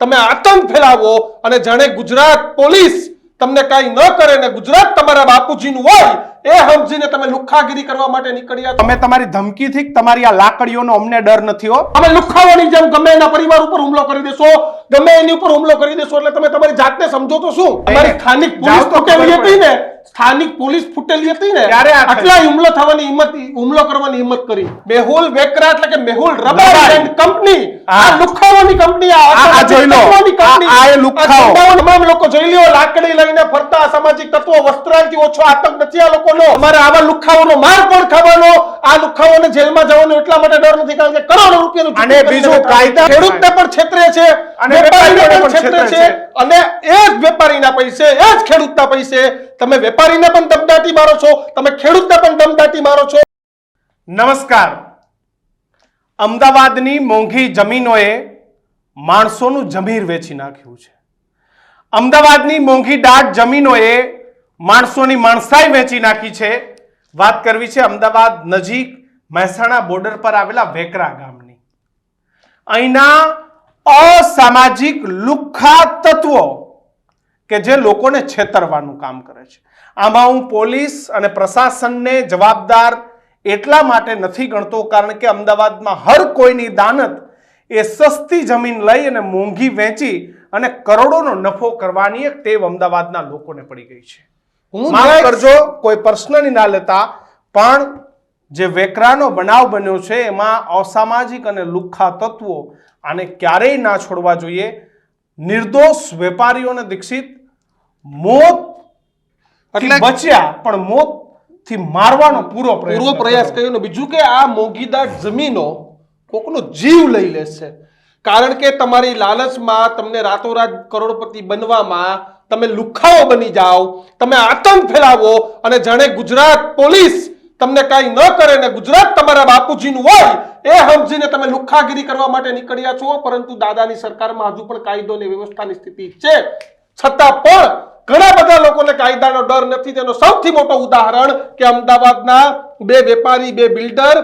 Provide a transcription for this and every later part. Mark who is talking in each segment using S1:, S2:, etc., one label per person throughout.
S1: તમે આતંક ફેલાવો અને જાણે ગુજરાત પોલીસ તમને કાંઈ ન કરે ને ગુજરાત તમારા બાપુજીનું હોય એ સમજીને તમે લુખાગીરી કરવા માટે નીકળ્યા
S2: તમે તમારી ધમકીથી તમારી આ લાકડીઓનો અમને ડર નથી હો.
S1: અમે લુખાવાની જેમ ગમે એના પરિવાર ઉપર હુમલો કરી દેશો ગમે એની ઉપર હુમલો કરી દેશો એટલે તમે તમારી જાતને સમજો તો શું? તમારી સ્થાનિક પોલીસ
S2: તો
S1: ફૂટેલી હતી ને? સ્થાનિક પોલીસ ફૂટેલી હતી ને?
S2: ત્યારે
S1: આટલા હુમલો થવાની હિંમત હુમલો કરવાની હિંમત કરી. મેહુલ વેકરા એટલે કે મેહુલ રબારી. And company. આ લુખાવાની કંપની આ
S2: જોઈ લો. આ- એ.
S1: તમામ લોકો જોઈ લ્યો લાકડી લઈને ફરતા સામાજિક તત્વો વસ્ત્રાલથી ઓછો આતંક નથી આ લોકોનો અમારે આવા લુખાઓનો માર પણ ખાવાનો આ લુખાઓને જેલમાં જવાનો એટલા માટે ડર નથી કારણ કે કરોડો રૂપિયાનું
S2: અને બીજું કાયદા-
S1: ખેડૂતને પણ. છેતરે છે
S2: અને
S1: વેપારીને પણ છેતરે છે. અને એ જ વેપારીના પૈસે એ જ ખેડૂતના પૈસે. તમે વેપારીને પણ દમદાટી મારો છો તમે ખેડૂતને પણ દમદાટી મારો છો.
S2: નમસ્કાર. અમદાવાદની મોંઘી જમીનોએ માણસોનું જમીર વેચી નાખ્યું છે. અમદાવાદની મોંઘી દાટ જમીનોએ માણસોની માણસાઈ વેચી નાખી છે. વાત કરવી છે અમદાવાદ નજીક મહેસાણા બોર્ડર પર આવેલા વેકરા ગામની. અહીંના અસામાજિક લુખ્ખા તત્વો કે જે લોકોને છેતરવાનું કામ કરે છે. આમાં હું પોલીસ અને પ્રશાસનને જવાબદાર એટલા માટે નથી ગણતો કારણ કે અમદાવાદમાં હર કોઈની દાનત એ સસ્તી જમીન લઈ અને મોંઘી વેચી અને કરોડોનો નફો કરવાની એક ટેવ અમદાવાદના લોકોને પડી ગઈ છે.
S1: હું
S2: માફ કરજો કોઈ પર્સનલી ના લેતા પણ જે વેકરાનો બનાવ બન્યો છે એમાં અસામાજિક અને લુખ્ખા તત્વો આને ક્યારેય ના છોડવા જોઈએ નિર્દોષ વેપારીઓને દીક્ષિત મોત
S1: એટલે-
S2: બચ્યા પણ મોતથી મારવાનો પૂરો
S1: પૂરો પ્રયાસ
S2: કર્યો.
S1: કર્યો ને બીજું કે આ મોગીદાર જમીનો કોકનો જીવ લઈ લેશે કારણ કે તમારી લાલચમાં તમને રાતોરાત કરોડપતિ બનવામાં તમે લુખાઓ બની જાઓ, તમે આતંક ફેલાવો અને જાણે ગુજરાત પોલીસ તમને કાંઈ ન કરે ને ગુજરાત તમારા બાપુજીનું હોય, એ સમજીને તમે લુખ્ખાગીરી કરવા માટે નીકળ્યા છો. પરંતુ દાદાની સરકારમાં હજુ પણ કાયદો અને વ્યવસ્થાની સ્થિતિ છે. છતાં પણ ઘણા બધા લોકોને કાયદાનો ડર નથી. તેનો સૌથી મોટો ઉદાહરણ કે અમદાવાદના બે વેપારી, બે બિલ્ડર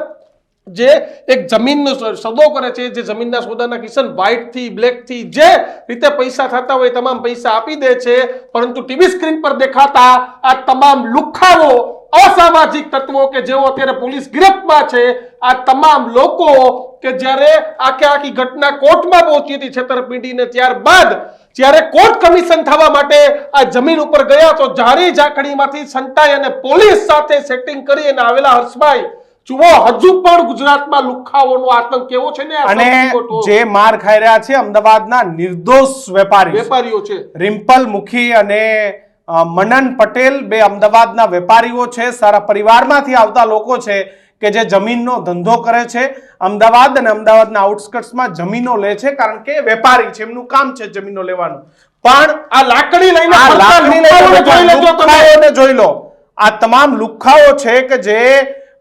S1: જે એક જમીનનો સોદો કરે છે, જે જમીનના સોદાના કિશન વ્હાઇટથી બ્લેકથી જે રીતે પૈસા થતા હોય તમામ પૈસા આપી દે છે, પરંતુ ટીવી સ્ક્રીન પર દેખાતા આ તમામ લુખ્ખાઓ અસામાજિક તત્વો કે જેઓ અત્યારે પોલીસ ગિરફમાં છે, આ તમામ લોકો કે જ્યારે આખે આખી ઘટના કોર્ટમાં પહોંચી હતી છેતરપિંડીને ત્યારબાદ, જ્યારે કોર્ટ કમિશન થવા માટે આ જમીન ઉપર ગયા તો જારી ઝાંખડીમાંથી સંતાઈ અને પોલીસ સાથે સેટિંગ કરી અને આવેલા હર્ષભાઈ જુઓ હજુ પણ ગુજરાતમાં લુખાઓનો આતંક કેવો છે ને
S2: અને જે માર ખાઈ રહ્યા છે અમદાવાદના નિર્દોષ વેપારી.
S1: વેપારીઓ છે.
S2: રિમ્પલ મુખી અને મનન પટેલ બે અમદાવાદના વેપારીઓ છે. સારા પરિવારમાંથી આવતા લોકો છે કે જે જમીનનો ધંધો કરે છે. અમદાવાદ અને અમદાવાદના આઉટસ્કર્ટ્સમાં જમીનો લે છે કારણ કે વેપારી છે. એમનું કામ છે જમીનો લેવાનું. પણ
S1: આ લાકડી લઈને
S2: આ લાકડી લઈને
S1: જોઈ તમે.
S2: જોઈ લો. આ તમામ લુખ્ખાઓ છે કે જે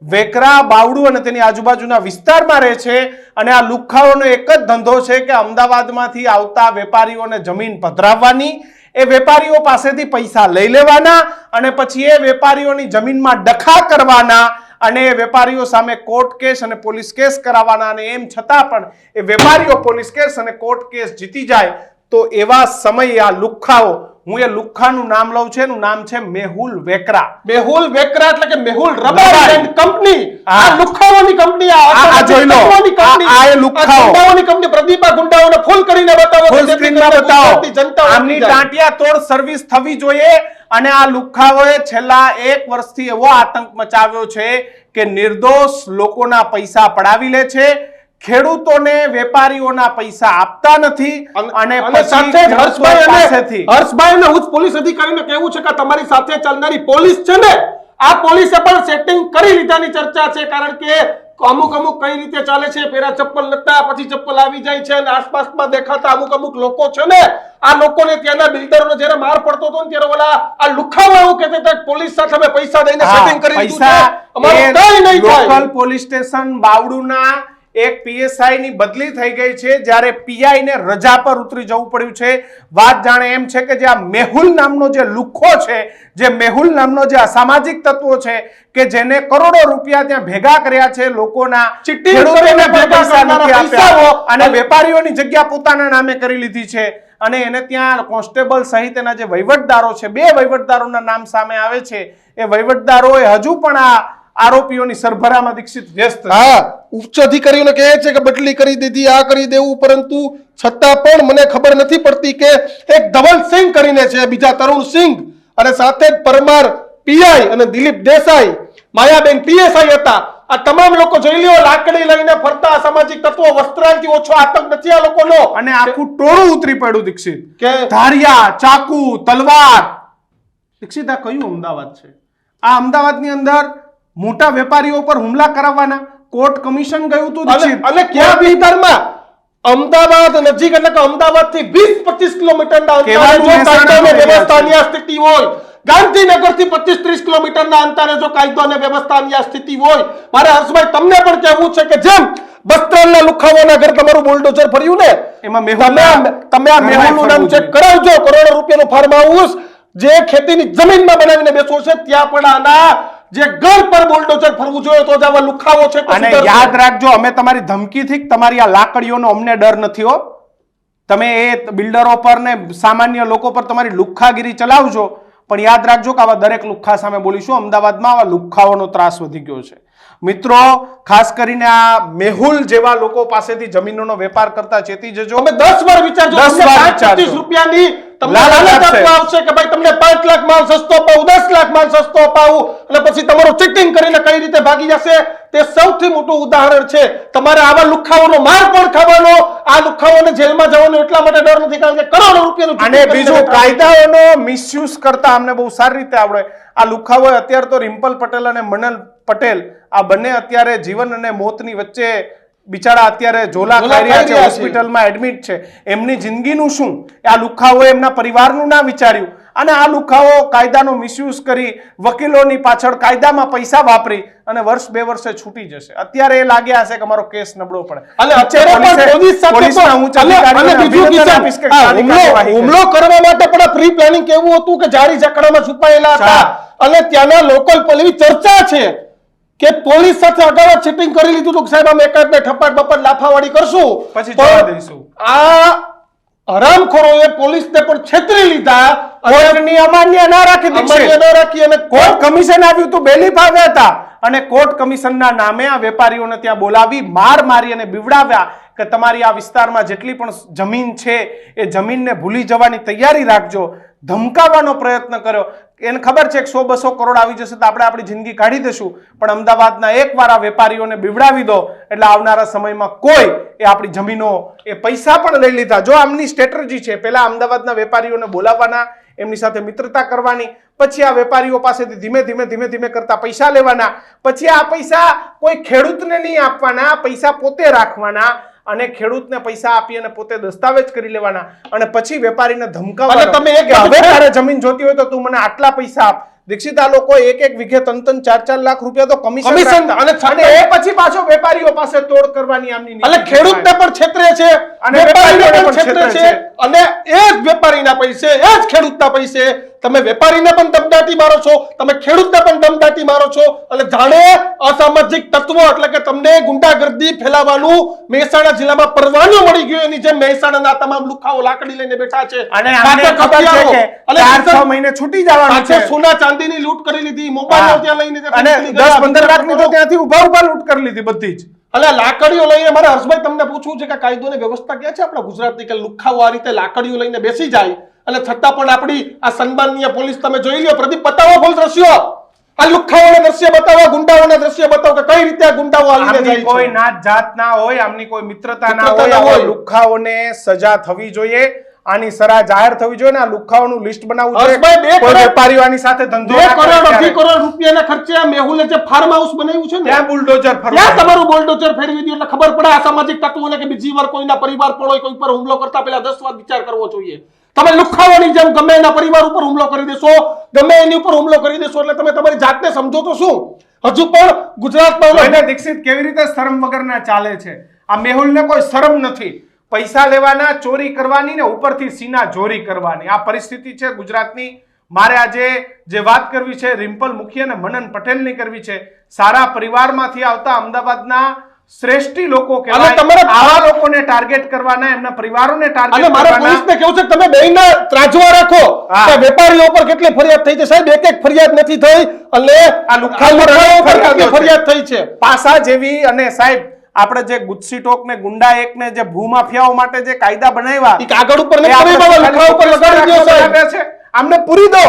S2: વેકરા, બાવડું અને તેની આજુબાજુના વિસ્તારમાં રહે છે અને આ લુખ્ખાઓનો એક જ ધંધો છે કે અમદાવાદમાંથી આવતા વેપારીઓને જમીન પધરાવવાની, એ વેપારીઓ પાસેથી પૈસા લઈ લેવાના અને પછી એ વેપારીઓની જમીનમાં ડખા કરવાના અને એ વેપારીઓ સામે કોર્ટ કેસ અને પોલીસ કેસ કરાવવાના અને એમ છતાં પણ એ વેપારીઓ પોલીસ કેસ અને કોર્ટ કેસ જીતી જાય, તો એવા સમયે આ લુખ્ખાઓ હું એ લુખ્ખાનું નામ લઉં છે એનું નામ છે મેહુલ વેકરા.
S1: મેહુલ વેકરા એટલે કે મેહુલ રબારી. And company. આ લુખ્ખાઓની કંપની આ
S2: જોઈ લો. આ- એ લુખ્ખાઓ.
S1: ગુંડાઓની કંપની. પ્રદીપા ગુંડાઓને ફૂલ કરીને બતાવો
S2: ફૂલ સ્ક્રીનમાં બતાવો.
S1: જનતા
S2: આમની ટાંટિયા તોડ સર્વિસ થવી જોઈએ અને આ લુખ્ખાઓએ છેલ્લા એક વર્ષથી એવો આતંક મચાવ્યો છે કે નિર્દોષ લોકોના પૈસા પડાવી લે છે. ખેડૂતોને વેપારીઓના પૈસા આપતા નથી અને
S1: સાથે હર્ષભાઈ અને હર્ષભાઈ અને ઉચ્ચ પોલીસ અધિકારીને કહેવું છે કે તમારી સાથે ચાલનારી પોલીસ છે ને આ પોલીસે પણ સેટિંગ કરી લીધાની ચર્ચા છે કારણ કે અમુક અમુક કઈ રીતે ચાલે છે પેરા ચપ્પલ લગતા પછી ચપ્પલ આવી જાય છે અને આસપાસમાં દેખાતા અમુક અમુક લોકો છે ને આ લોકોને ત્યાંના બિલ્ડરોને જ્યારે માર પડતો હતો ને ત્યારે ઓલા આ લુખાવા એવું કહેતા હતા પોલીસ સાથે અમે પૈસા દઈને સેટિંગ કરી દીધું છે. અમારું કઈ નહીં થાય.
S2: લોકલ પોલીસ સ્ટેશન બાવડુના એક પીએસઆઈ ની બદલી થઈ ગઈ છે જ્યારે પીઆઈ ને રજા પર ઉતરી જવું પડ્યું છે. વાત જાણે એમ છે કે જે આ મેહુલ નામનો જે લુખ્ખો છે જે મેહુલ નામનો જે અસામાજિક તત્વો છે કે જેને કરોડો રૂપિયા ત્યાં ભેગા કર્યા છે લોકોના અને વેપારીઓની જગ્યા પોતાના નામે કરી લીધી છે. અને એને ત્યાં કોન્સ્ટેબલ સહિત એના જે વહીવટદારો છે બે વહીવટદારોના નામ સામે આવે છે. એ વહીવટદારોએ હજુ પણ આ આરોપીઓની સરભરામાં દીક્ષિત વ્યસ્ત.
S1: હા ઉચ્ચ અધિકારીઓને કહે છે કે બદલી કરી દીધી આ કરી દેવું પરંતુ છતાં પણ મને ખબર નથી પડતી કે એક ધવલ સિંહ કરીને છે બીજા તરુણ સિંઘ. અને સાથે જ પરમાર પીઆઈ અને દિલીપ દેસાઈ માયાબેન પીએસઆઈ હતા. આ તમામ લોકો જોઈ લ્યો લાકડી લઈને ફરતા સામાજિક તત્વો વસ્ત્રાલથી ઓછો આતંક નથી આ લોકોનો.
S2: અને આખું ટોળું ઉતરી પડ્યું દીક્ષિત.
S1: કે?
S2: ધારિયા ચાકુ તલવાર. દીક્ષિત આ કયું અમદાવાદ છે? આ અમદાવાદની અંદર મોટા વેપારીઓ પર હુમલા કરાવવાના કોર્ટ કમિશન ગયું હતું
S1: અને ક્યાં વિસ્તારમાં? અમદાવાદ નજીક એટલે કે અમદાવાદથી વીસ પચીસ વ્યવસ્થાની આ સ્થિતિ હોય ગાંધીનગરથી પચીસ ત્રીસ કિલોમીટરના અંતરે જો કાયદો અને વ્યવસ્થાની આ સ્થિતિ હોય મારે હર્ષભાઈ તમને પણ કહેવું છે કે જેમ બસ્ત્રાલના લુખાવાના ઘર તમારું બુલડોઝર ફર્યું ને
S2: એમાં
S1: તમે તમે આ મેહુલનું નામ ચેક કરાવજો કરોડો રૂપિયાનું ફાર્મ હાઉસ જે ખેતીની જમીનમાં બનાવીને બેસો છે ત્યાં પણ આના જે ઘર પર બુલડોઝર ફરવું જોઈએ તો જ આવા લુખાઓ છે
S2: અને યાદ રાખજો અમે તમારી ધમકીથી તમારી આ લાકડીઓનો અમને ડર નથી હો તમે એ બિલ્ડરો પર ને સામાન્ય લોકો પર તમારી લુખ્ખાગીરી ચલાવજો. પણ યાદ રાખજો કે આવા દરેક લુખ્ખા સામે બોલીશું. અમદાવાદમાં આવા લુખ્ખાઓનો ત્રાસ વધી ગયો છે. મિત્રો ખાસ કરીને આ મેહુલ જેવા લોકો પાસેથી જમીનોનો વેપાર કરતા ચેતી જજો.
S1: અમે દસ વાર વિચારજો
S2: દસ વાર વિચારજો.
S1: રૂપિયાની આવશે કે ભાઈ તમને પાંચ લાખ માલ સસ્તો અપાવું દસ લાખ માલ સસ્તો અપાવું અને પછી તમારું ચીટિંગ કરીને કઈ રીતે ભાગી જશે તે સૌથી મોટું ઉદાહરણ છે. તમારે આવા લુખાઓનો માર પણ ખાવાનો આ લુખાઓને જેલમાં જવાનો એટલા માટે ડર નથી કારણ કે કરોડો રૂપિયાનું
S2: અને બીજું કાયદાઓનો મિસયુઝ કરતા અમને બહુ સારી રીતે આવડે. આ લુખાઓ અત્યારે તો રિમ્પલ પટેલ અને મનલ પટેલ આ બંને અત્યારે જીવન અને મોતની વચ્ચે બિચારા અત્યારે ઝોલા
S1: ખાઈ રહ્યા છે.
S2: હોસ્પિટલમાં એડમિટ છે. એમની જિંદગીનું શું? આ લુખાઓએ એમના પરિવારનું ના વિચાર્યું. અને આ લુખાઓ કાયદાનો મિસયુઝ કરી વકીલોની પાછળ કાયદામાં પૈસા વાપરી અને વર્ષ બે વર્ષે છૂટી જશે. અત્યારે એ લાગ્યા હશે કે અમારો કેસ નબળો પડે.
S1: અને. હુમલો કરવા માટે પણ પ્રી પ્લાનિંગ કેવું હતું કે જારી જકડામાં છુપાયેલા હતા? અને ત્યાંના લોકલ પોલીસ ચર્ચા છે. કે પોલીસ સાથે અગાઉ ચીટિંગ કરી લીધું હતું સાહેબ અમે એકાદ બે ઠપાટ બપાટ લાફાવાડી કરશું
S2: પછી જવા દઈશું.
S1: આ હરામખોરોએ પોલીસને પણ છેતરી લીધા અને
S2: કોર્ટની અમાન્ય ના રાખી.
S1: અમાન્ય ન રાખી અને
S2: કોર્ટ કમિશન આવ્યું હતું બેલી આવ્યા હતા અને કોર્ટ કમિશનના નામે આ વેપારીઓને ત્યાં બોલાવી માર મારી અને બીવડાવ્યા કે તમારી આ વિસ્તારમાં જેટલી પણ જમીન છે, એ જમીનને ભૂલી જવાની તૈયારી રાખજો. ધમકાવવાનો પ્રયત્ન કર્યો. એને ખબર છે કે સો બસો કરોડ આવી જશે તો આપણે આપણી જિંદગી કાઢી દઈશું. પણ અમદાવાદના એકવાર આ વેપારીઓને બીવડાવી દો. એટલે આવનારા સમયમાં કોઈ એ આપણી જમીનો, એ પૈસા પણ લઈ લીધા. જો આમની સ્ટ્રેટર્જી છે, પહેલાં અમદાવાદના વેપારીઓને બોલાવવાના, એમની સાથે મિત્રતા કરવાની, પછી આ વેપારીઓ પાસેથી ધીમે ધીમે ધીમે ધીમે કરતા પૈસા લેવાના, પછી આ પૈસા કોઈ ખેડૂતને નહીં આપવાના, પૈસા પોતે રાખવાના અને ખેડૂતને પૈસા આપી અને પોતે દસ્તાવેજ કરી લેવાના અને પછી વેપારીને ધમકાવવાનો.
S1: તમે એક
S2: કે હવે તારે જમીન જોતી હોય તો તું મને આટલા પૈસા આપ. દીક્ષિત આ લોકો એક એક વીઘે ત્રણ ત્રણ ચાર ચાર લાખ રૂપિયા તો કમિશન
S1: અને
S2: અને એ પછી પાછો વેપારીઓ પાસે તોડ કરવાની આમની
S1: એટલે ખેડૂતને પણ છેતરે છે.
S2: અને
S1: વેપારીને પણ છેતરે છે. અને એ જ વેપારીના પૈસે એ જ ખેડૂતના પૈસે તમે વેપારીને પણ દમદાટી મારો છો તમે ખેડૂતને પણ દમદાટી મારો છો અને જાણે અસામાજિક તત્વો એટલે કે તમને ગુંડાગર્દી ફેલાવવાનું મહેસાણા જિલ્લામાં પરવાનો મળી ગયો એની જેમ મહેસાણાના તમામ લુખાઓ લાકડી લઈને બેઠા છે.
S2: અને મહિને છૂટી જવાનું છે.
S1: સોના ચાંદીની લૂંટ કરી લીધી મોબાઈલ ત્યાં લઈને
S2: અને
S1: નીકળી
S2: દસ
S1: ગયા.
S2: પંદર લાખની તો ત્યાંથી ઊભા ઊભા લૂંટ કરી લીધી બધી જ.
S1: એટલે લાકડીઓ લઈને મારે હર્ષભાઈ તમને પૂછવું છે કે કાયદો ને વ્યવસ્થા ક્યાં છે આપણા ગુજરાતની કે લુખાઓ આ રીતે લાકડીઓ લઈને બેસી જાય? અને છતાં પણ આપણી આ સન્માનનીય પોલીસ તમે જોઈ લ્યો પ્રદીપ બતાવો ફૂલ દ્રશ્યો. આ લુખાઓના દ્રશ્ય બતાવો ગુંડાઓના દ્રશ્ય બતાવો કે કઈ રીતે આ ગુંડાઓ આવીને
S2: આમની
S1: છે?
S2: કોઈ નાત જાત ના હોય આમની કોઈ મિત્રતા ના હોય
S1: ના
S2: આવા સજા થવી જોઈએ આની સરા જાહેર થવી જોઈએ ને આ લુખાઓનું લિસ્ટ બનાવવું જોઈએ. કોઈ વેપારીઓ આની સાથે ધંધો
S1: બે કરોડ. અઢી કરોડ રૂપિયાના ખર્ચે આ મેહુલે જે ફાર્મ હાઉસ બનાવ્યું છે ને
S2: ત્યાં બુલડોઝર
S1: ત્યાં તમારું બુલડોઝર ફેરવી દીધું એટલે ખબર પડે આ સામાજિક તત્વોને કે બીજી વાર કોઈના પરિવાર પણ હોય કોઈ પર હુમલો કરતા પહેલા દસ વાર વિચાર કરવો જોઈએ. તમે લુખાવાની જેમ ગમે એના પરિવાર ઉપર હુમલો કરી દેશો ગમે એની ઉપર હુમલો કરી દેશો એટલે તમે તમારી જાતને સમજો તો શું? હજુ પણ ગુજરાતમાં
S2: દીક્ષિત કેવી રીતે શરમ વગરના ચાલે છે? આ મેહુલને કોઈ શરમ નથી. પૈસા લેવાના ચોરી કરવાની ને ઉપરથી સીના ચોરી કરવાની. આ પરિસ્થિતિ છે ગુજરાતની. મારે આજે જે વાત કરવી છે રિમ્પલ મુખી અને મનન પટેલની કરવી છે. સારા પરિવારમાંથી આવતા અમદાવાદના શ્રેષ્ઠી લોકો
S1: અને
S2: કહેવાય
S1: તમારા-
S2: આવા લોકોને ટાર્ગેટ કરવાના એમના પરિવારોને ટાર્ગેટ
S1: મારે
S2: મારા
S1: પોલીસને કેવું છે તમે બેયના ત્રાજવા રાખો. કે વેપારીઓ પર કેટલી ફરિયાદ થઈ છે? સાહેબ એક એક ફરિયાદ નથી થઈ અને
S2: આ લુખાલો પર
S1: કેટલી ફરિયાદ થઈ છે.
S2: પાસા જેવી અને સાહેબ આપણે જે ગુજસી ટોક ને ગુંડા એક ને જે ભૂમાફિયાઓ માટે જે કાયદા બનાવ્યા
S1: કાગળ ઉપર ઉપર લગાડી દો સાહેબ.
S2: છે. આમને પૂરી દો.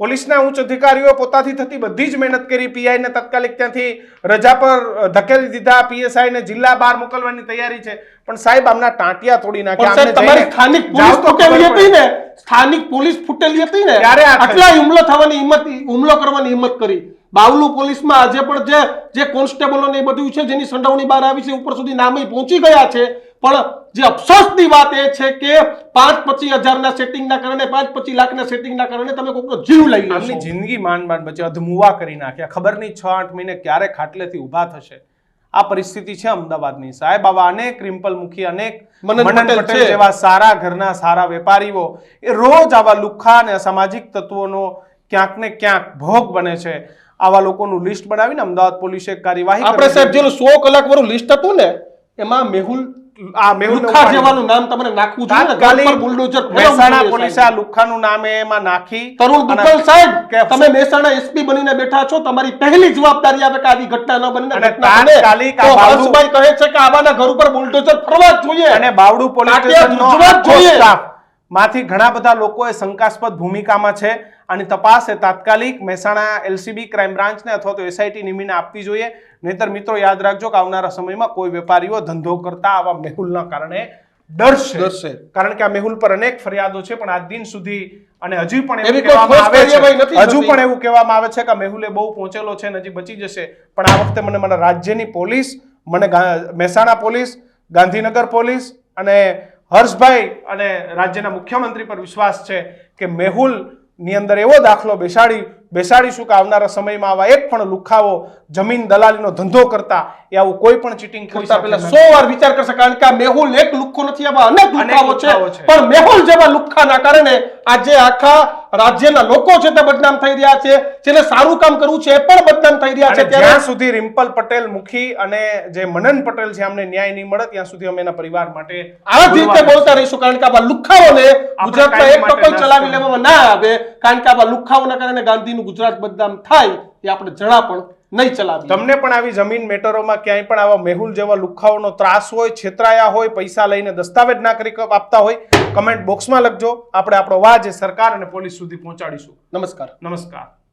S2: પોલીસના ઉચ્ચ અધિકારીઓ પોતાથી થતી બધી જ મહેનત કરી પીઆઈને તત્કાલિક ત્યાંથી રજા પર ધકેલી દીધા પીએસઆઈને જિલ્લા બહાર મોકલવાની તૈયારી છે. પણ સાહેબ આમના ટાંટિયા તોડી નાખ્યા.
S1: તમારી સ્થાનિક પોલીસ ફૂટેલી હતી ને? સ્થાનિક પોલીસ ફૂટેલી હતી ને?
S2: ત્યારે
S1: આટલા હુમલો થવાની હિંમત હુમલો કરવાની હિંમત કરી. બાવલુ પોલીસમાં આજે પણ જે જે કોન્સ્ટેબલો ને બધું છે જેની સંડોવણી બહાર આવી છે ઉપર સુધી નામે પહોંચી ગયા છે. પણ જે અફસોસની વાત એ છે કે પાંચ પચીસ હજારના સેટિંગના કારણે પાંચ પચીસ લાખના સેટિંગના કારણે તમે કોઈકનો જીવ લઈ
S2: આમની જિંદગી માંડ માંડ બચે અધમુવા કરી નાખ્યા ખબર નહીં છ આઠ મહિને ક્યારે ખાટલેથી ઊભા થશે. આ પરિસ્થિતિ છે અમદાવાદની. સાહેબ આવા અનેક રિમ્પલ મુખી અનેક
S1: મનન પટેલ
S2: જેવા સારા ઘરના સારા વેપારીઓ એ રોજ આવા લુખ્ખા અને અસામાજિક તત્વોનો ક્યાંક ને ક્યાંક ભોગ બને છે. આવા લોકોનું લિસ્ટ બનાવીને અમદાવાદ પોલીસે એક કાર્યવાહી
S1: આપણે સાહેબ. જેનું સો કલાક વાળું લિસ્ટ હતું ને એમાં મેહુલ
S2: આ મેહુલ
S1: જેવાનું નામ તમારે નાખવું જોઈએ.
S2: તાત્કાલિક
S1: બુલડોઝર
S2: મહેસાણા પોલીસે આ લુખાનું નામ એમાં નાખી
S1: તરુણ દુગ્ગલ સાહેબ તમે મહેસાણા એસપી બનીને બેઠા છો તમારી પહેલી જવાબદારી આવે કે આવી ઘટના ન બને
S2: અને તાત્કાલિક આ
S1: હર્ષભાઈ કહે છે કે આવાના ઘર ઉપર બુલડોઝર ફરવા જોઈએ.
S2: અને બાવડુ પોલીસ સ્ટેશનનો
S1: જોઈએ.
S2: માંથી ઘણા બધા લોકો શંકાસ્પદ ભૂમિકામાં છે. આની તપાસ એ તાત્કાલિક મહેસાણા એલસીબી ક્રાઇમ બ્રાન્ચને અથવા તો એસઆઈટી નિમીને આપવી જોઈએ. નહીતર મિત્રો યાદ રાખજો કે આવનારા સમયમાં કોઈ વેપારીઓ ધંધો કરતા આવા મેહુલના કારણે ડરશે.
S1: ડરશે.
S2: કારણ કે આ મેહુલ પર અનેક ફરિયાદો છે પણ આજ દિન સુધી અને હજી પણ એવું કહેવામાં આવે છે. હજુ પણ એવું કહેવામાં આવે છે કે મેહુલે બહુ પહોંચેલો છે હજી બચી જશે. પણ આ વખતે મને મને રાજ્યની પોલીસ મને મહેસાણા પોલીસ ગાંધીનગર પોલીસ અને હર્ષભાઈ અને રાજ્યના મુખ્યમંત્રી પર વિશ્વાસ છે કે મેહુલ ની અંદર એવો દાખલો બેસાડી બેસાડીશું કે આવનારા સમયમાં આવા એક પણ લુખાવો જમીન દલાલીનો ધંધો કરતા એ આવું કોઈ પણ ચીટિંગ
S1: કરતા પહેલા સો વાર વિચાર કરશે કારણ કે આ મેહુલ એક લુખ્ખો નથી આવા અનેક છે
S2: છે.
S1: પણ મેહુલ જેવા લુખ્ખાના કારણે આજે આખા રાજ્યના લોકો છે તે બદનામ થઈ રહ્યા છે જેને સારું કામ કરવું છે એ પણ બદનામ થઈ રહ્યા છે
S2: ત્યાં સુધી રિમ્પલ પટેલ મુખી અને જે મનન પટેલ છે અમને ન્યાય નહીં મળે ત્યાં સુધી અમે એના પરિવાર માટે
S1: આ જ રીતે બોલતા રહીશું કારણ કે આવા લુખાઓને ગુજરાતમાં એક
S2: માટે
S1: ટકો ચલાવી લેવામાં ના આવે કારણ કે આવા લુખ્ખાઓના કારણે ગાંધીનું ગુજરાત બદનામ થાય એ આપણે જણા પણ નહીં ચલાવી
S2: તમને પણ આવી જમીન મેટરોમાં ક્યાંય પણ આવા મેહુલ જેવા લુખાઓનો ત્રાસ હોય છેતરાયા હોય પૈસા લઈને દસ્તાવેજ ના કરી આપતા હોય કમેન્ટ બોક્સમાં લખજો. આપણે આપણો વાજ સરકાર અને પોલીસ સુધી પહોંચાડીશું.
S1: નમસ્કાર.
S2: નમસ્કાર.